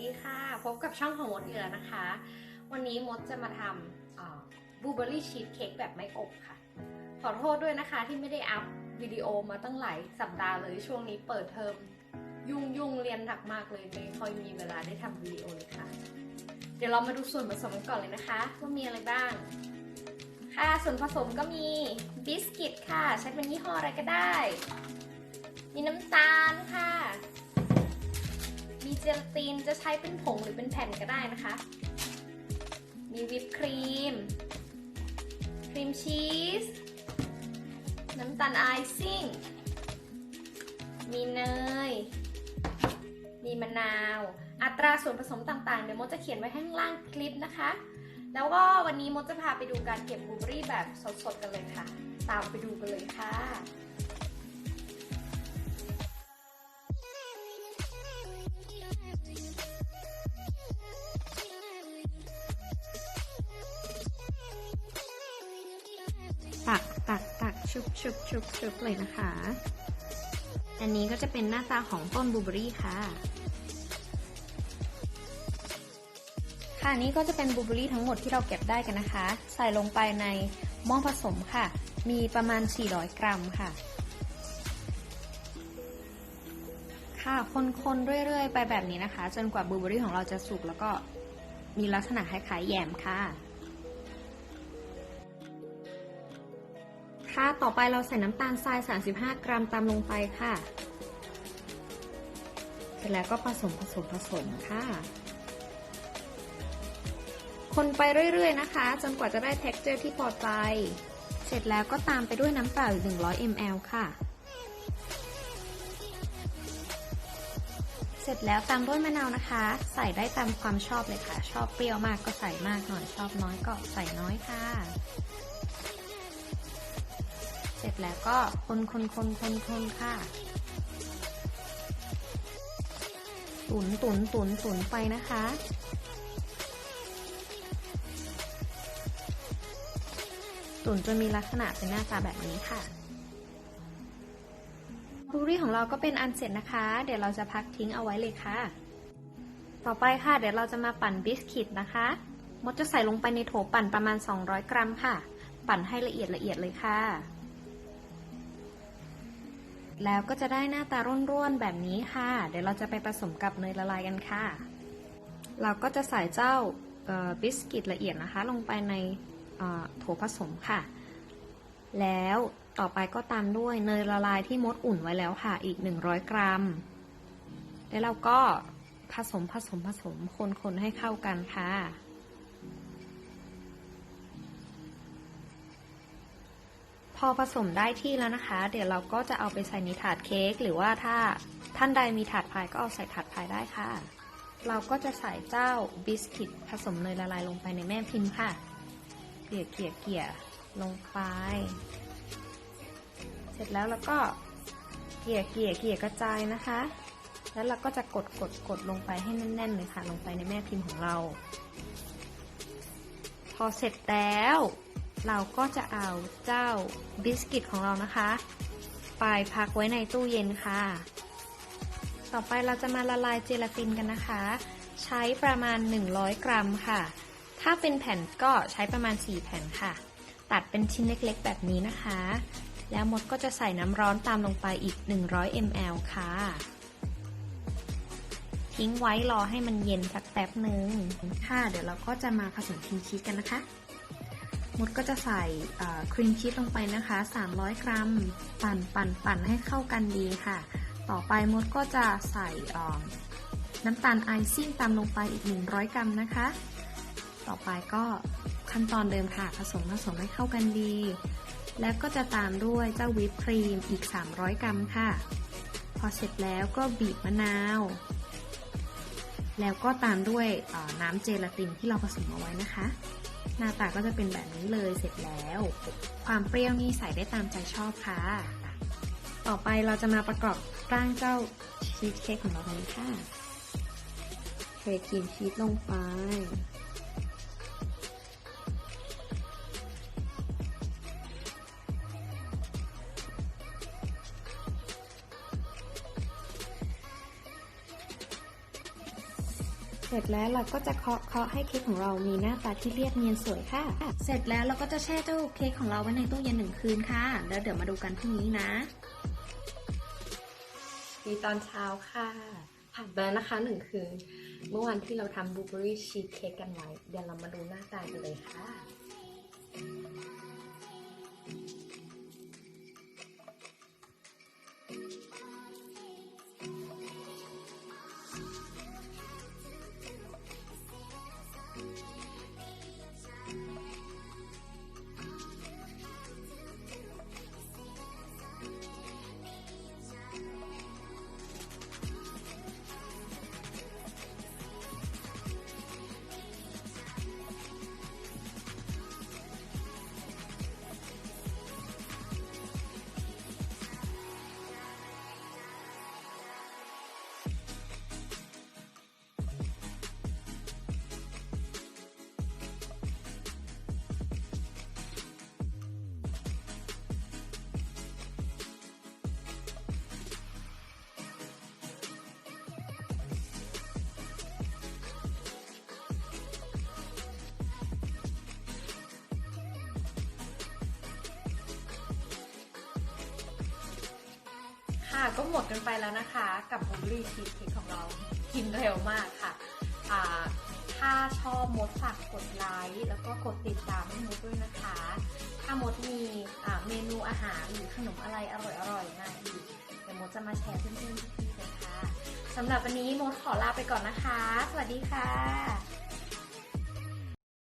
ดีค่ะ พบกับช่องของมดอีกแล้วนะคะ วันนี้มดจะมาทำบลูเบอร์รี่ชีสเค้กแบบไม่อบค่ะ ขอโทษด้วยนะคะที่ไม่ได้อัพวิดีโอมาตั้งหลายสัปดาห์เลยช่วงนี้เปิดเทอมยุ่งยุ่งๆเรียนหนักมากเลยไม่ค่อยมีเวลาได้ทำวิดีโอเลยค่ะ เดี๋ยวเรามาดูส่วนผสมกันก่อนเลยนะคะ ว่ามีอะไรบ้าง ค่ะส่วนผสมก็มีบิสกิตค่ะ ใช้เป็นยี่ห้ออะไรก็ได้ จะใช้เป็นผงหรือเป็นแผ่นก็ได้นะคะ มีวิปครีม ครีมชีส น้ำตาลไอซิ่ง มีเนย มีมะนาว อัตราส่วนผสมต่างๆ เดี๋ยวมดจะเขียนไว้ข้างล่างคลิปนะคะ แล้วก็วันนี้มดจะพาไปดูการเก็บบลูเบอรี่แบบสดๆกันเลยค่ะ ตามไปดูกันเลยค่ะ ชุบชุบชุบเลยนะคะ อันนี้ก็จะเป็นหน้าตาของต้นบลูเบอรี่ค่ะ ค่ะนี่ก็จะเป็นบลูเบอรี่ทั้งหมดที่เราเก็บได้กันนะคะ ใส่ลงไปในหม้อผสมค่ะ มีประมาณ 400 กรัมค่ะ ค่ะคนๆเรื่อยๆ ไปแบบนี้นะคะ จนกว่าบลูเบอรี่ของเราจะสุกแล้วก็มีลักษณะคล้ายๆแยมค่ะ ค่ะ ต่อไปเราใส่น้ำตาลทราย 35 กรัมตามลงไปค่ะ เสร็จแล้วก็ผสมผสมผสมค่ะ คนไปเรื่อยๆนะคะ จนกว่าจะได้ texture ที่พอใจ เสร็จแล้วก็ตามไปด้วยน้ำเปล่าอีก 100 ml ค่ะ เสร็จแล้วตามด้วยมะนาวนะคะ ใส่ได้ตามความชอบเลยค่ะ ชอบเปรี้ยวมากก็ใส่มากหน่อย ชอบน้อยก็ใส่น้อยค่ะ เสร็จแล้วก็คนคนคนคนคนค่ะ ตุนตุนตุนตุนไปนะคะ ตุนจนมีลักษณะเป็นหน้าตาแบบนี้ค่ะบลูรี่ของเราก็เป็นอันเสร็จนะคะ เดี๋ยวเราจะพักทิ้งเอาไว้เลยค่ะ ต่อไปค่ะ เดี๋ยวเราจะมาปั่นบิสกิตนะคะ มดจะใส่ลงไปในโถปั่นประมาณ 200 กรัมค่ะ ปั่นให้ละเอียดละเอียดเลยค่ะ แล้วก็จะได้หน้าตาร่วนๆแบบนี้ค่ะ เดี๋ยวเราจะไปผสมกับเนยละลายกันค่ะ เราก็จะใส่เจ้าบิสกิตละเอียดนะคะ ลงไปในโถผสมค่ะ แล้วต่อไปก็ตามด้วยเนยละลายที่มดอุ่นไว้แล้วค่ะ อีก 100 กรัม แล้วเราก็ผสมผสมผสมคนๆให้เข้ากันค่ะ พอผสมได้ที่แล้วนะคะ เดี๋ยวเราก็จะเอาไปใส่ในถาดเค้กหรือว่าถ้าท่านใดมีถาดพายก็เอาใส่ถาดพายได้ค่ะ เราก็จะใส่เจ้าบิสกิตผสมเนยละลายลงไปในแม่พิมพ์ค่ะเกี่ยเกี่ยเกี่ยลงไป เสร็จแล้วเราก็เกี่ยเกี่ยเกี่ยกระจายนะคะ แล้วเราก็จะกดกดกดลงไปให้แน่นๆเลยค่ะ ลงไปในแม่พิมพ์ของเรา พอเสร็จแล้ว เราก็จะเอาเจ้าบิสกิตของเรานะคะ ไปพักไว้ในตู้เย็นค่ะ ต่อไปเราจะมาละลายเจลาตินกันนะคะ ใช้ประมาณ 100 กรัมค่ะ ถ้าเป็นแผ่นก็ใช้ประมาณ 4 แผ่นค่ะ ตัดเป็นชิ้นเล็กๆ แบบนี้นะคะ แล้วมดก็จะใส่น้ำร้อนตามลงไปอีก 100 ml ค่ะ ทิ้งไว้รอให้มันเย็นสักแป๊บหนึ่งค่ะ เดี๋ยวเราก็จะมาผสมครีชีสกันนะคะ มดก็จะใส่ครีมชีสลงไปนะคะ 300 กรัม ปั่นปั่นปั่นให้เข้ากันดีค่ะ ต่อไปมดก็จะใส่น้ำตาลไอซิ่งตามลงไปอีก 100 กรัมนะคะ ต่อไปก็ขั้นตอนเดิมค่ะ ผสมผสมให้เข้ากันดี แล้วก็จะตามด้วยเจ้าวิปครีมอีก 300 กรัมค่ะ พอเสร็จแล้วก็บีบมะนาว แล้วก็ตามด้วยน้ำเจลาตินที่เราผสมเอาไว้นะคะ หน้าตาก็จะเป็นแบบนี้เลยเสร็จแล้ว ความเปรี้ยวนี่ใส่ได้ตามใจชอบค่ะ ต่อไปเราจะมาประกอบร่างเจ้าชีสเค้กของเรากันเลยค่ะเทครีมชีสลงไป เสร็จแล้วเราก็จะเคาะเคาะให้เค้กของเรามีหน้าตาที่เรียบเนียนสวยค่ะ เสร็จแล้วเราก็จะแช่เจ้าเค้กของเราไว้ในตู้เย็นหนึ่งคืนค่ะ แล้วเดี๋ยวมาดูกันพรุ่งนี้นะมีตอนเช้าค่ะ ผ่านไปแล้วนะคะหนึ่งคืน เมื่อวันที่เราทำบลูเบอรี่ชีสเค้กกันไว้ เดี๋ยวเรามาดูหน้าตากันเลยค่ะ ค่ะก็หมดกันไปแล้วนะคะ กับบลูเบอรี่ชีสเค้กของเรากินเร็วมากค่ะอ่าถ้าชอบมดฝากกดไลค์แล้วก็กดติดตามให้มดด้วยนะคะ ถ้ามดมีอ่าเมนูอาหารหรือขนมอะไรอร่อยๆมาอีกเดี๋ยวมดจะมาแชร์เพื่อนๆพี่ๆเลยค่ะสำหรับวันนี้มดขอลาไปก่อนนะคะ สวัสดีค่ะ